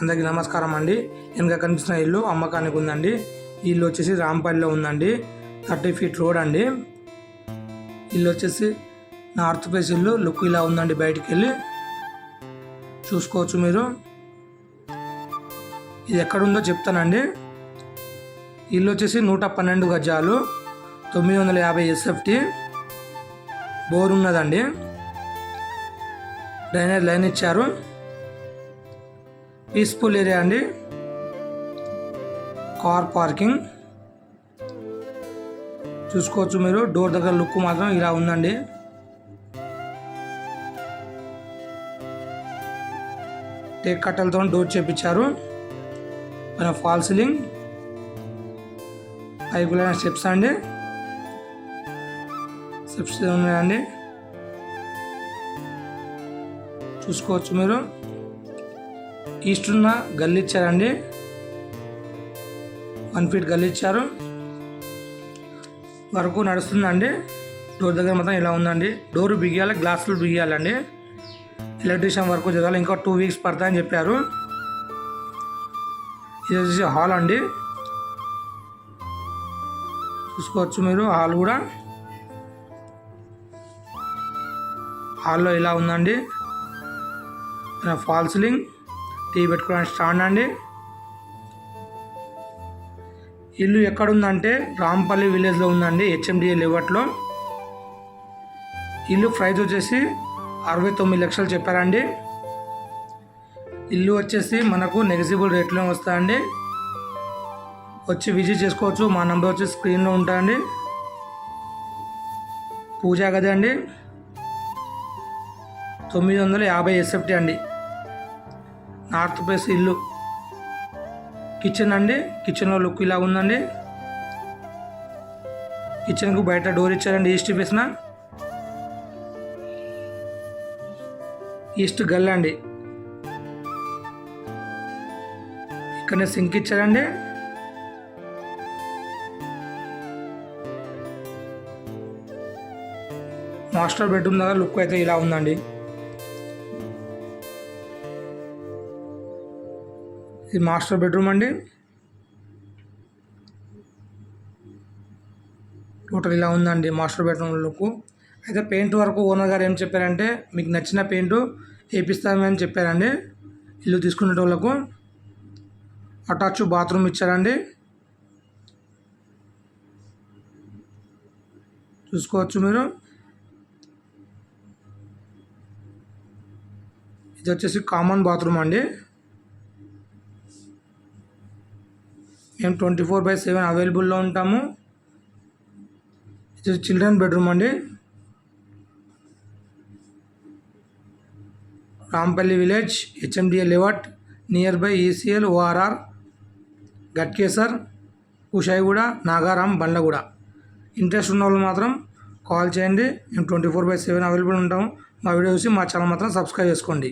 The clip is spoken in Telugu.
అందరికీ నమస్కారం అండి. వెనక కనిపిస్తున్న ఇల్లు అమ్మకానికి ఉందండి. ఇల్లు వచ్చేసి రాంపల్లిలో ఉందండి. థర్టీ ఫీట్ రోడ్ అండి. ఇల్లు వచ్చేసి నార్త్ ఫేస్ ఇల్లు లుక్ ఇలా ఉందండి బయటికి వెళ్ళి చూసుకోవచ్చు మీరు. ఇది ఎక్కడుందో చెప్తానండి. ఇల్లు వచ్చేసి నూట పన్నెండు గజాలు తొమ్మిది వందల యాభై ఎస్ఎఫ్టీ బోర్ ఉన్నదండి. డ్రైనేజ్ లైన్ ఇచ్చారు. పీస్ఫుల్ ఏరియా అండి. Car parking. చూసుకోవచ్చు మీరు. డోర్ దగ్గర లుక్ మాత్రం ఇలా ఉందండి. టేక్ కట్టలతో డోర్ చేపించారు. పైన ఫాల్ సీలింగ్. పైపులైన స్టెప్స్ అండి. స్టెప్స్ ఉన్నాయండి? చూసుకోవచ్చు మీరు. ఈస్ట్ ఉన్న గల్లి ఇచ్చారండి వన్ ఫీట్ గల్లీ ఇచ్చారు వరకు నడుస్తుందండి. డోర్ దగ్గర మాత్రం ఇలా ఉందండి. డోర్ బిగియాలి గ్లాసులు బిగియాలండి. ఎలక్ట్రీషియన్ వర్క్ చదవాలి. ఇంకా టూ వీక్స్ పడతాయని చెప్పారు. ఇది వచ్చేసి హాల్ అండి. చూసుకోవచ్చు మీరు హాల్ కూడా. హాల్లో ఇలా ఉందండి. ఫాల్ సీలింగ్ టీ పెట్టుకోవడానికి స్టాండ్ అండి. ఇల్లు ఎక్కడుందంటే రాంపల్లి విలేజ్లో ఉందండి హెచ్ఎండిఏ లేవట్లో. ఇల్లు ప్రైస్ వచ్చేసి అరవై తొమ్మిది లక్షలు చెప్పారండి. ఇల్లు వచ్చేసి మనకు నెగిజిబుల్ రేట్లో వస్తాయండి. వచ్చి విజిట్ చేసుకోవచ్చు మా నెంబర్ వచ్చి స్క్రీన్లో ఉంటాయండి. పూజా గది అండి. తొమ్మిది వందల యాభై ఎస్ఎఫ్టీ అండి. నార్త్ ప్లేస్ ఇల్లు. కిచెన్ అండి కిచెన్లో లుక్ ఇలా ఉందండి. కిచెన్కు బయట డోర్ ఇచ్చారండి ఈస్ట్ ఫేస్న ఈస్ట్ గల్ అండి. ఇక్కడనే సింక్ ఇచ్చారండి. మాస్టర్ బెడ్రూమ్ దగ్గర లుక్ అయితే ఇలా ఉందండి. ఇది మాస్టర్ బెడ్రూమ్ అండి. టోటల్ ఇలా ఉందండి మాస్టర్ బెడ్రూమ్ లుక్. అయితే పెయింట్ వరకు ఓనర్ గారు ఏం చెప్పారంటే మీకు నచ్చిన పెయింట్ వేపిస్తామని చెప్పారండి. ఇల్లు తీసుకునేటోళ్ళకు అటాచ్ బాత్రూమ్ ఇచ్చారండి. చూసుకోవచ్చు మీరు. ఇది వచ్చేసి కామన్ బాత్రూమ్ అండి. మేము ట్వంటీ ఫోర్ బై సెవెన్ అవైలబుల్లో ఉంటాము. ఇది చిల్డ్రన్ బెడ్రూమ్ అండి. Rampalli village HMDA layout near by ECIL ORR Ghatkesar Kushaiguda Nagaram Bandlaguda. Interest ఉన్న వాళ్ళు మాత్రం కాల్ చేయండి. మేము twenty four by seven available ఉంటాము. మా వీడియో చూసి మా ఛానల్ మాత్రం సబ్స్క్రైబ్ చేసుకోండి.